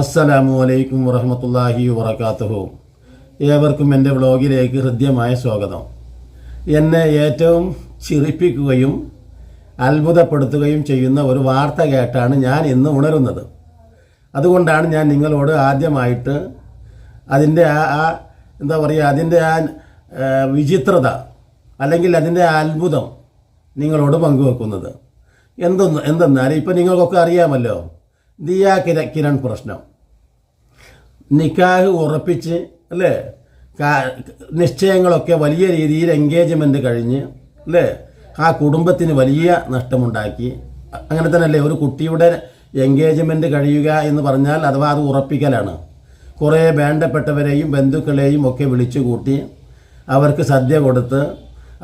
അസ്സലാമു അലൈക്കും വറഹമത്തല്ലാഹി വറക്കാത്തുഹു ഏവർക്കും എന്റെ വ്ളോഗിലേക്ക് ഹൃദ്യമായ സ്വാഗതം. എന്നെ ഏറ്റവും ചിരിപ്പിക്കുകയും അത്ഭുതപ്പെടുത്തുകയും ചെയ്യുന്ന ഒരു വാർത്ത കേട്ടാണ് ഞാൻ ഇന്ന് ഉണരുന്നത്. അതുകൊണ്ടാണ് ഞാൻ നിങ്ങളോട് ആദ്യമായിട്ട് അതിന്റെ ആ എന്താ പറയുക അതിന്റെ ആ വിചിത്രത അല്ലെങ്കിൽ അതിന്റെ അത്ഭുതം നിങ്ങളോട് പങ്കുവെക്കുന്നത്. എന്തെന്ന് എന്തെന്നാൽ ഇപ്പം നിങ്ങൾക്കൊക്കെ അറിയാമല്ലോ. ദിയാ കിര കിരൺ പ്രശ്നം. നിക്കാഹ് ഉറപ്പിച്ച് അല്ലേ? നിശ്ചയങ്ങളൊക്കെ വലിയ രീതിയിൽ എൻഗേജ്മെന്റ് കഴിഞ്ഞ് അല്ലേ? ആ കുടുംബത്തിന് വലിയ നഷ്ടമുണ്ടാക്കി. അങ്ങനെ തന്നെയല്ലേ ഒരു കുട്ടിയുടെ എൻഗേജ്മെന്റ് കഴിയുക എന്ന് പറഞ്ഞാൽ അഥവാ അത് ഉറപ്പിക്കലാണ്. കുറേ വേണ്ടപ്പെട്ടവരെയും ബന്ധുക്കളെയും ഒക്കെ വിളിച്ചു കൂട്ടി അവർക്ക് സദ്യ കൊടുത്ത്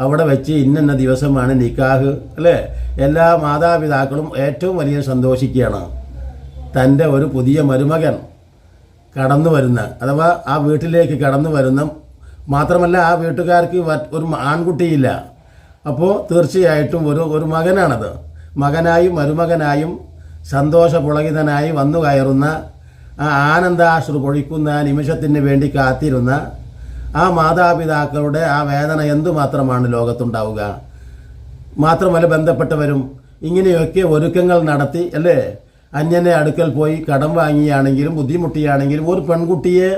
അവിടെ വെച്ച് ഇന്നെന്ന ദിവസമാണ് നിക്കാഹ് അല്ലേ? എല്ലാ മാതാപിതാക്കളും ഏറ്റവും വലിയ സന്തോഷിക്കുകയാണ്. തന്റെ ഒരു പുതിയ മരുമകൻ കടന്നു വരുന്ന അഥവാ ആ വീട്ടിലേക്ക് കടന്നു വരുന്ന മാത്രമല്ല ആ വീട്ടുകാർക്ക് ഒരു ആൺകുട്ടിയില്ല. അപ്പോൾ തീർച്ചയായിട്ടും ഒരു ഒരു മകനാണത്. മകനായും മരുമകനായും സന്തോഷപുളകിതനായി വന്നു കയറുന്ന ആ ആനന്ദാശ്രു പൊഴിക്കുന്ന നിമിഷത്തിന് വേണ്ടി കാത്തിരുന്ന ആ മാതാപിതാക്കളുടെ ആ വേദന എന്തുമാത്രമാണ് ലോകത്തുണ്ടാവുക? മാത്രമല്ല ബന്ധപ്പെട്ടവരും ഇങ്ങനെയൊക്കെ ഒരുക്കങ്ങൾ നടത്തി അല്ലേ? അന്യനെ അടുക്കൽ പോയി കടം വാങ്ങിയാണെങ്കിലും ബുദ്ധിമുട്ടിയാണെങ്കിലും ഒരു പെൺകുട്ടിയെ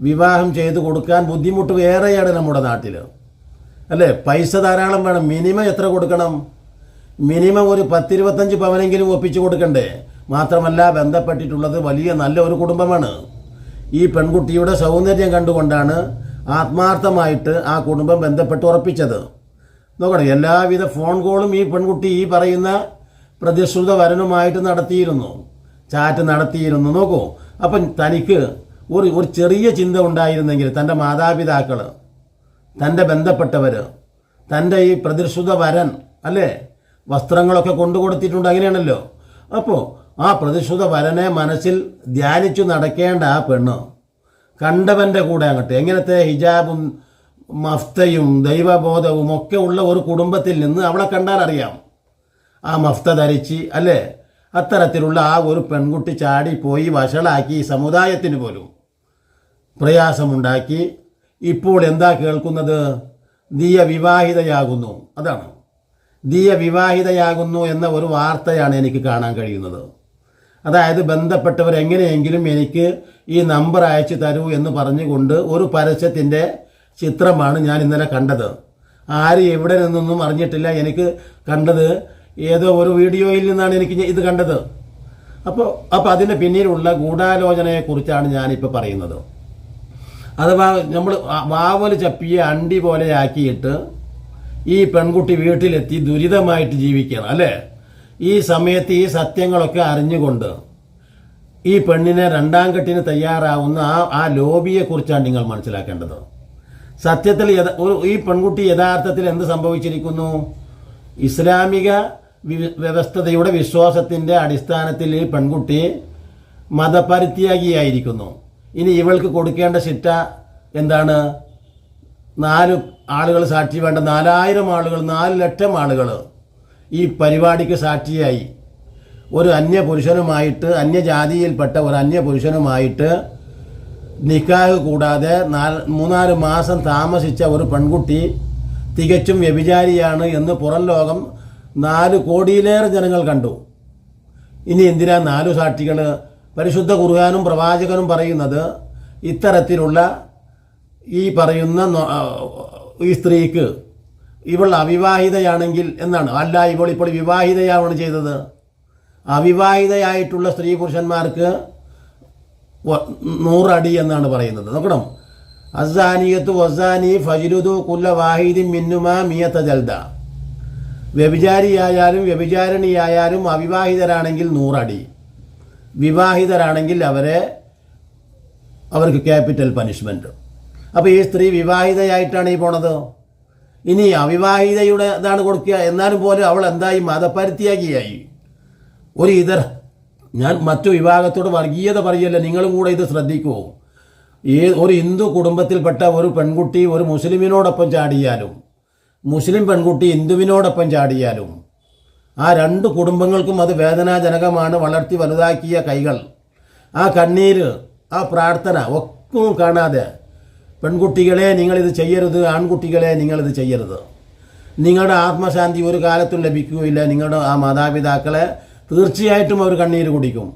വിവാഹം ചെയ്ത് കൊടുക്കാൻ ബുദ്ധിമുട്ട് ഏറെയാണ് നമ്മുടെ നാട്ടിൽ അല്ലേ? പൈസ ധാരാളം വേണം. മിനിമം എത്ര കൊടുക്കണം? മിനിമം ഒരു പത്തിരുപത്തഞ്ച് പവനെങ്കിലും ഒപ്പിച്ചു കൊടുക്കണ്ടേ? മാത്രമല്ല ബന്ധപ്പെട്ടിട്ടുള്ളത് വലിയ നല്ല ഒരു കുടുംബമാണ്. ഈ പെൺകുട്ടിയുടെ സൗന്ദര്യം കണ്ടുകൊണ്ടാണ് ആത്മാർത്ഥമായിട്ട് ആ കുടുംബം ബന്ധപ്പെട്ട് ഉറപ്പിച്ചത്. നോക്കണം എല്ലാവിധ ഫോൺ കോളും ഈ പെൺകുട്ടി ഈ പറയുന്ന പ്രതിശ്രുത വരനുമായിട്ട് നടത്തിയിരുന്നു. ചാറ്റ് നടത്തിയിരുന്നു. നോക്കൂ. അപ്പം തനിക്ക് ഒരു ഒരു ചെറിയ ചിന്ത ഉണ്ടായിരുന്നെങ്കിൽ തന്റെ മാതാപിതാക്കൾ തന്റെ ബന്ധപ്പെട്ടവർ തന്റെ ഈ പ്രതിശ്രുത വരൻ അല്ലേ? വസ്ത്രങ്ങളൊക്കെ കൊണ്ടു കൊടുത്തിട്ടുണ്ട്. അങ്ങനെയാണല്ലോ. അപ്പോൾ ആ പ്രതിശ്രുത വരനെ മനസ്സിൽ ധ്യാനിച്ചു നടക്കേണ്ട ആ പെണ്ണ് കണ്ടവന്റെ കൂടെ അങ്ങോട്ട് എങ്ങനത്തെ ഹിജാബും മഫ്തയും ദൈവബോധവും ഒക്കെ ഉള്ള ഒരു കുടുംബത്തിൽ നിന്ന് അവളെ കണ്ടാൽ അറിയാം ആ മഫ്ത ധരിച്ച് അല്ലേ? അത്തരത്തിലുള്ള ആ ഒരു പെൺകുട്ടി ചാടി പോയി വഷളാക്കി സമുദായത്തിന് പോലും പ്രയാസമുണ്ടാക്കി. ഇപ്പോൾ എന്താ കേൾക്കുന്നത്? ദിയ വിവാഹിതയാകുന്നു അതാണ്. ദിയ വിവാഹിതയാകുന്നു എന്ന ഒരു വാർത്തയാണ് എനിക്ക് കാണാൻ കഴിയുന്നത്. അതായത് ബന്ധപ്പെട്ടവർ എങ്ങനെയെങ്കിലും എനിക്ക് ഈ നമ്പർ അയച്ചു തരൂ എന്ന് പറഞ്ഞുകൊണ്ട് ഒരു പരസ്യത്തിന്റെ ചിത്രമാണ് ഞാൻ ഇന്നലെ കണ്ടത്. ആര് എവിടെ നിന്നൊന്നും അറിഞ്ഞിട്ടില്ല. എനിക്ക് കണ്ടത് ഏതോ ഒരു വീഡിയോയിൽ നിന്നാണ് എനിക്ക് ഇത് കണ്ടത്. അപ്പോൾ അപ്പോൾ അതിന്റെ പിന്നീടുള്ള ഗൂഢാലോചനയെക്കുറിച്ചാണ് ഞാനിപ്പോൾ പറയുന്നത്. അഥവാ നമ്മൾ വാവൽ ചപ്പിയ അണ്ടി പോലെ ആക്കിയിട്ട് ഈ പെൺകുട്ടി വീട്ടിലെത്തി ദുരിതമായിട്ട് ജീവിക്കണം അല്ലേ? ഈ സമയത്ത് ഈ സത്യങ്ങളൊക്കെ അറിഞ്ഞുകൊണ്ട് ഈ പെണ്ണിനെ രണ്ടാം കെട്ടിന് തയ്യാറാവുന്ന ആ ആ ലോബിയെക്കുറിച്ചാണ് നിങ്ങൾ മനസ്സിലാക്കേണ്ടത്. സത്യത്തിൽ ഈ പെൺകുട്ടി യഥാർത്ഥത്തിൽ എന്ത് സംഭവിച്ചിരിക്കുന്നു? ഇസ്ലാമിക വ്യവസ്ഥതയുടെ വിശ്വാസത്തിന്റെ അടിസ്ഥാനത്തിൽ ഈ പെൺകുട്ടി മതപരിത്യാഗിയായിരിക്കുന്നു. ഇനി ഇവൾക്ക് കൊടുക്കേണ്ട ശിക്ഷ എന്താണ്? നാല് ആളുകൾ സാക്ഷി വേണ്ട. നാലായിരം ആളുകൾ നാല് ലക്ഷം ആളുകൾ ഈ പരിപാടിക്ക് സാക്ഷിയായി. ഒരു അന്യ പുരുഷനുമായിട്ട് അന്യജാതിയിൽപ്പെട്ട ഒരു അന്യ പുരുഷനുമായിട്ട് നിക്കാഹ് കൂടാതെ നാല് മൂന്നാൽ മാസം താമസിച്ച ഒരു പെൺകുട്ടി തികച്ചും വ്യഭിചാരിയാണ് എന്ന് പുറം ലോകം നാല് കോടിയിലേറെ ജനങ്ങൾ കണ്ടു. ഇനി എന്തിനാ നാലു സാക്ഷികൾ പരിശുദ്ധ കുർഹാനും പ്രവാചകനും പറയുന്നത് ഇത്തരത്തിലുള്ള ഈ പറയുന്ന ഈ സ്ത്രീക്ക് ഇവൾ അവിവാഹിതയാണെങ്കിൽ എന്നാണ്. അല്ല ഇവൾ ഇപ്പോൾ വിവാഹിതയാവാണ് ചെയ്തത്. അവിവാഹിതയായിട്ടുള്ള സ്ത്രീ പുരുഷന്മാർക്ക് നൂറടി എന്നാണ് പറയുന്നത്. നോക്കണം. അസാനിയത്ത് വസാനി ഫജിലുദു കുല്ല വാഹിദി മിന്നുമ മിയത്ത ജൽദ. വ്യഭിചാരിയായാലും വ്യഭിചാരിണിയായാലും അവിവാഹിതരാണെങ്കിൽ നൂറടി. വിവാഹിതരാണെങ്കിൽ അവരെ അവർക്ക് ക്യാപിറ്റൽ പനിഷ്മെന്റ് അപ്പോൾ ഈ സ്ത്രീ വിവാഹിതയായിട്ടാണ് ഈ പോണത്? ഇനി അവിവാഹിതയുടെ ഇതാണ് കൊടുക്കുക. എന്നാലും പോലും അവൾ എന്തായി? മതപരിത്യാഗിയായി. ഒരു ഇതർ ഞാൻ മറ്റു വിഭാഗത്തോട് വർഗീയത പറയല്ല? നിങ്ങളും കൂടെ ഇത് ശ്രദ്ധിക്കൂ. ഈ ഒരു ഹിന്ദു കുടുംബത്തിൽപ്പെട്ട ഒരു പെൺകുട്ടി ഒരു മുസ്ലിമിനോടൊപ്പം ചാടിയാലും മുസ്ലിം പെൺകുട്ടി ഹിന്ദുവിനോടൊപ്പം ചാടിയാലും ആ രണ്ട് കുടുംബങ്ങൾക്കും അത് വേദനാജനകമാണ്. വളർത്തി വലുതാക്കിയ കൈകൾ ആ കണ്ണീര് ആ പ്രാർത്ഥന ഒക്കെ കാണാതെ പെൺകുട്ടികളെ നിങ്ങളിത് ചെയ്യരുത് ആൺകുട്ടികളെ നിങ്ങളിത് ചെയ്യരുത്. നിങ്ങളുടെ ആത്മശാന്തി ഒരു കാലത്തും ലഭിക്കുകയില്ല. നിങ്ങളുടെ ആ മാതാപിതാക്കളെ തീർച്ചയായിട്ടും അവർ കണ്ണീര് കുടിക്കും.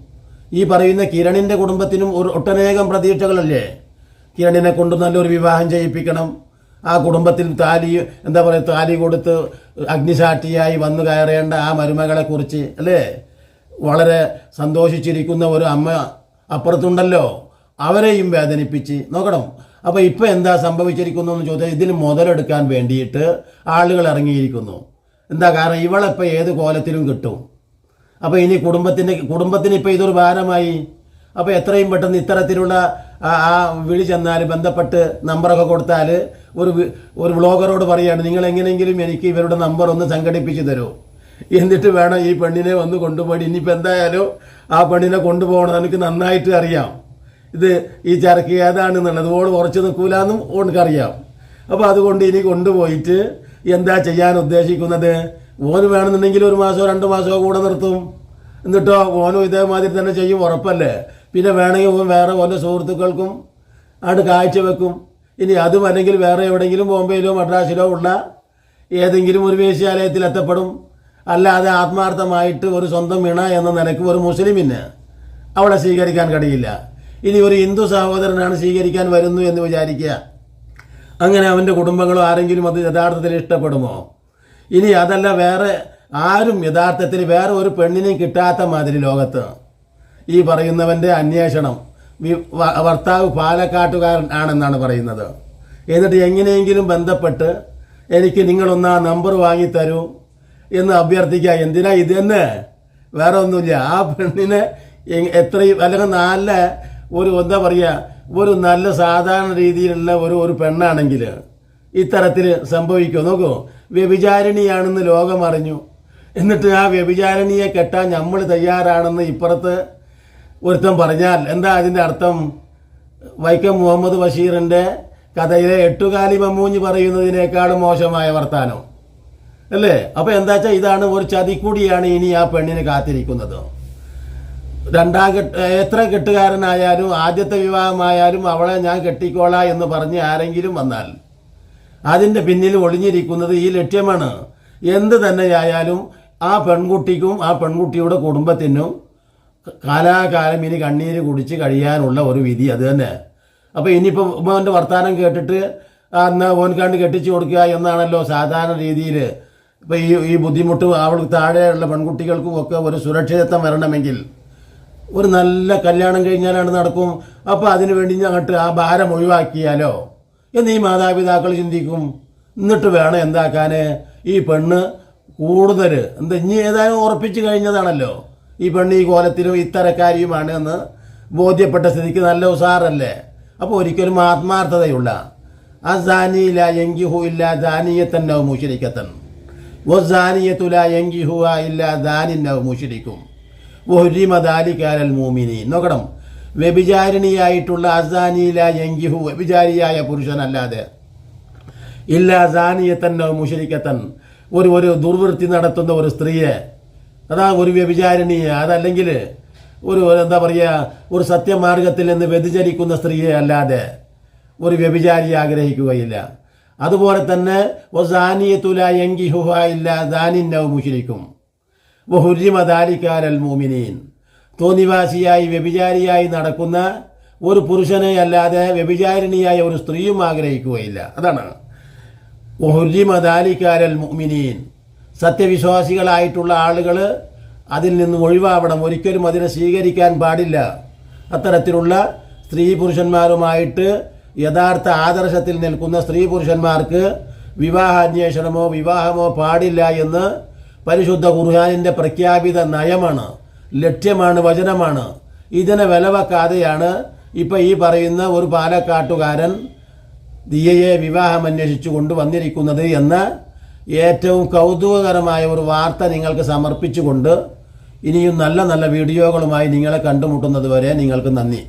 ഈ പറയുന്ന കിരണിന്റെ കുടുംബത്തിനും ഒരു ഒട്ടനേകം പ്രതീക്ഷകളല്ലേ? കിരണിനെ കൊണ്ട് നല്ലൊരു വിവാഹം ചെയ്യിപ്പിക്കണം. ആ കുടുംബത്തിൽ താലി എന്താ പറയുക താലി കൊടുത്ത് അഗ്നിസാക്ഷിയായി വന്നു കയറേണ്ട ആ മരുമകളെ കുറിച്ച് അല്ലേ? വളരെ സന്തോഷിച്ചിരിക്കുന്ന ഒരു അമ്മ അപ്പുറത്തുണ്ടല്ലോ. അവരെയും വേദനിപ്പിച്ച് നോക്കണം. അപ്പോൾ ഇപ്പോൾ എന്താ സംഭവിച്ചിരിക്കുന്നു എന്ന് ചോദിച്ചാൽ ഇതിൽ മുതലെടുക്കാൻ വേണ്ടിയിട്ട് ആളുകൾ ഇറങ്ങിയിരിക്കുന്നു. എന്താ കാരണം? ഇവളിപ്പോൾ ഏത് കോലത്തിലും കിട്ടും. അപ്പോൾ ഇനി കുടുംബത്തിന്റെ കുടുംബത്തിന് ഇപ്പോൾ ഇതൊരു ഭാരമായി. അപ്പോൾ എത്രയും പെട്ടെന്ന് ഇത്തരത്തിലുള്ള ആ വിളി ചെന്നാൽ ബന്ധപ്പെട്ട് നമ്പറൊക്കെ കൊടുത്താൽ ഒരു ഒരു വ്ളോഗറോട് പറയാണ് നിങ്ങൾ എങ്ങനെയെങ്കിലും എനിക്ക് ഇവരുടെ നമ്പർ ഒന്ന് സംഘടിപ്പിച്ച് തരൂ. എന്നിട്ട് വേണം ഈ പെണ്ണിനെ വന്ന് കൊണ്ടുപോയി ഇനിയിപ്പോൾ എന്തായാലും ആ പെണ്ണിനെ കൊണ്ടുപോകണം എനിക്ക് നന്നായിട്ട് അറിയാം. ഇത് ഈ ചരക്ക് ഏതാണെന്നുള്ളത് ഓൾ ഉറച്ചു നിൽക്കൂലെന്നും ഓണക്കറിയാം അപ്പോൾ അതുകൊണ്ട് ഇനി കൊണ്ടുപോയിട്ട് എന്താ ചെയ്യാൻ ഉദ്ദേശിക്കുന്നത്? ഓന് വേണമെന്നുണ്ടെങ്കിൽ ഒരു മാസമോ രണ്ട് മാസമോ കൂടെ നിർത്തും. എന്നിട്ടോ ഓനും ഇതേമാതിരി തന്നെ ചെയ്യും ഉറപ്പല്ലേ? പിന്നെ വേണമെങ്കിൽ വേറെ ഓന്റെ സുഹൃത്തുക്കൾക്കും ആണ് കാഴ്ചവെക്കും ഇനി അതും അല്ലെങ്കിൽ വേറെ എവിടെയെങ്കിലും ബോംബെയിലോ മദ്രാസിലോ ഉള്ള ഏതെങ്കിലും ഒരു വേശ്യാലയത്തിൽ എത്തപ്പെടും. അല്ലാതെ ആത്മാർത്ഥമായിട്ട് ഒരു സ്വന്തം ഇണ എന്ന നിലയ്ക്ക് ഒരു മുസ്ലിമിന് അവളെ സ്വീകരിക്കാൻ കഴിയില്ല. ഇനി ഒരു ഹിന്ദു സഹോദരനാണ് സ്വീകരിക്കാൻ വരുന്നു എന്ന് വിചാരിക്കുക. അങ്ങനെ അവന്റെ കുടുംബങ്ങളോ ആരെങ്കിലും അത് യഥാർത്ഥത്തിൽ ഇഷ്ടപ്പെടുമോ? ഇനി അതല്ല വേറെ ആരും യഥാർത്ഥത്തിൽ വേറെ ഒരു പെണ്ണിനെയും കിട്ടാത്ത മാതിരി ലോകത്ത്. ഈ പറയുന്നവന്റെ അന്വേഷണം. ഭർത്താവ് പാലക്കാട്ടുകാരൻ ആണെന്നാണ് പറയുന്നത്. എന്നിട്ട് എങ്ങനെയെങ്കിലും ബന്ധപ്പെട്ട് എനിക്ക് നിങ്ങളൊന്ന് ആ നമ്പർ വാങ്ങിത്തരൂ എന്ന് അഭ്യർത്ഥിക്കുക. എന്തിനാ ഇത് തന്നെ വേറെ ഒന്നുമില്ല ആ പെണ്ണിനെ എത്രയും അല്ലെങ്കിൽ നല്ല ഒരു എന്താ പറയുക ഒരു നല്ല സാധാരണ രീതിയിലുള്ള ഒരു ഒരു പെണ്ണാണെങ്കിൽ ഇത്തരത്തിൽ സംഭവിക്കുമോ? നോക്കൂ വ്യഭിചാരിണിയാണെന്ന് ലോകം അറിഞ്ഞു എന്നിട്ട് ആ വ്യഭിചാരിണിയെ കെട്ടാൻ നമ്മൾ തയ്യാറാണെന്ന് ഇപ്പുറത്ത് ഒരുത്തൻ പറഞ്ഞാൽ എന്താ അതിന്റെ അർത്ഥം? വൈക്കം മുഹമ്മദ് ബഷീറിന്റെ കഥയിലെ എട്ടുകാലി മമ്മൂഞ്ഞ് പറയുന്നതിനേക്കാളും മോശമായ വർത്താനം. അല്ലേ? അപ്പോൾ എന്താ വെച്ചാൽ ഇതാണ് ഒരു ചതി കൂടിയാണ് ഇനി ആ പെണ്ണിന് കാത്തിരിക്കുന്നത്. രണ്ടാം കെട്ട് എത്ര കെട്ടുകാരനായാലും ആദ്യത്തെ വിവാഹമായാലും അവളെ ഞാൻ കെട്ടിക്കോളാം എന്ന് പറഞ്ഞ് ആരെങ്കിലും വന്നാൽ അതിന്റെ പിന്നിൽ ഒളിഞ്ഞിരിക്കുന്നത് ഈ ലക്ഷ്യമാണ്. എന്ത് തന്നെയായാലും ആ പെൺകുട്ടിക്കും ആ പെൺകുട്ടിയുടെ കുടുംബത്തിനും കാലാകാലം ഇനി കണ്ണീര് കുടിച്ച് കഴിയാനുള്ള ഒരു വിധി അത് തന്നെ. അപ്പോൾ ഇനിയിപ്പോൾ ഉമ്മവന്റെ വർത്തമാനം കേട്ടിട്ട് അന്ന് ഓൻ ഓൻകാണ്ട് കെട്ടിച്ചു കൊടുക്കുക എന്നാണല്ലോ സാധാരണ രീതിയിൽ ഇപ്പോൾ ഈ ഈ ബുദ്ധിമുട്ട് അവൾക്ക് താഴെയുള്ള പെൺകുട്ടികൾക്കും ഒക്കെ ഒരു സുരക്ഷിതത്വം വരണമെങ്കിൽ ഒരു നല്ല കല്യാണം കഴിഞ്ഞാലാണ് നടക്കും. അപ്പോൾ അതിനു വേണ്ടി അങ്ങോട്ട് ആ ഭാരം ഒഴിവാക്കിയാലോ? എന്ന് ഈ മാതാപിതാക്കൾ ചിന്തിക്കും. എന്നിട്ട് വേണം എന്താക്കാൻ ഈ പെണ്ണ് കൂടുതൽ എന്താ ഇനി ഏതായാലും ഉറപ്പിച്ചു കഴിഞ്ഞതാണല്ലോ. ഈ പെണ്ണ് ഈ കോലത്തിലും ഇത്തരക്കാരിയുമാണ് എന്ന് ബോധ്യപ്പെട്ട സ്ഥിതിക്ക് നല്ല ഉസാറല്ലേ? അപ്പോൾ ഒരിക്കലും ആത്മാർത്ഥതയുള്ള ആ ദാനിയില്ല എങ്കിഹു ഇല്ല ദാനീയത്തന്നോ മുഷിരിക്കത്തൻ ഓ ദാനിയത്തുല എങ്കിഹുവ ഇല്ല ദാനിന്നോ മുഷിരിക്കും ഒരിമ ദാലിക്കാലൽ മൂമിനി നോക്കണം വ്യഭിചാരിണിയായിട്ടുള്ള അസാനിയില എങ്കിഹു വ്യഭിചാരിയായ പുരുഷനല്ലാതെ ഇല്ല അസാനിയത്തന്നോ മുഷരിക്കത്തൻ ഒരു ഒരു ദുർവൃത്തി നടത്തുന്ന ഒരു സ്ത്രീയെ അതാ ഒരു വ്യഭിചാരിണി അതല്ലെങ്കിൽ ഒരു എന്താ പറയുക ഒരു സത്യമാർഗത്തിൽ നിന്ന് വ്യതിചരിക്കുന്ന സ്ത്രീയെ അല്ലാതെ ഒരു വ്യഭിചാരി ആഗ്രഹിക്കുകയില്ല. അതുപോലെ തന്നെ ഒസാനിയത്തുല എങ്കിഹുഹ ഇല്ല ദാനിന്നവ് മുഷിരിക്കും വഹുരിമ ദാലിക്കാരൽ മോമിനീൻ തോന്നിവാസിയായി വ്യഭിചാരിയായി നടക്കുന്ന ഒരു പുരുഷനെ അല്ലാതെ വ്യഭിചാരിണിയായ ഒരു സ്ത്രീയും ആഗ്രഹിക്കുകയില്ല. അതാണ്. വഹുരിമ ദാലിക്കാരൽ മുഅ്മിനീൻ. സത്യവിശ്വാസികളായിട്ടുള്ള ആളുകൾ അതിൽ നിന്ന് ഒഴിവാവണം. ഒരിക്കലും അതിനെ സ്വീകരിക്കാൻ പാടില്ല. അത്തരത്തിലുള്ള സ്ത്രീ പുരുഷന്മാരുമായിട്ട് യഥാർത്ഥ ആദർശത്തിൽ നിൽക്കുന്ന സ്ത്രീ പുരുഷന്മാർക്ക് വിവാഹാന്വേഷണമോ വിവാഹമോ പാടില്ല എന്ന് പരിശുദ്ധ ഖുർഹാനിന്റെ പ്രഖ്യാപിത നയമാണ് ലക്ഷ്യമാണ് വചനമാണ്. ഇതിനെ വിലവെക്കാതെയാണ് ഇപ്പം ഈ പറയുന്ന ഒരു പാലക്കാട്ടുകാരൻ ദിയയെ വിവാഹം അന്വേഷിച്ചു കൊണ്ടുവന്നിരിക്കുന്നത് എന്ന ഏറ്റവും കൗതുകകരമായ ഒരു വാർത്ത നിങ്ങൾക്ക് സമർപ്പിച്ചുകൊണ്ട് ഇനിയും നല്ല നല്ല വീഡിയോകളുമായി നിങ്ങളെ കണ്ടുമുട്ടുന്നത് വരെ നിങ്ങൾക്ക് നന്ദി.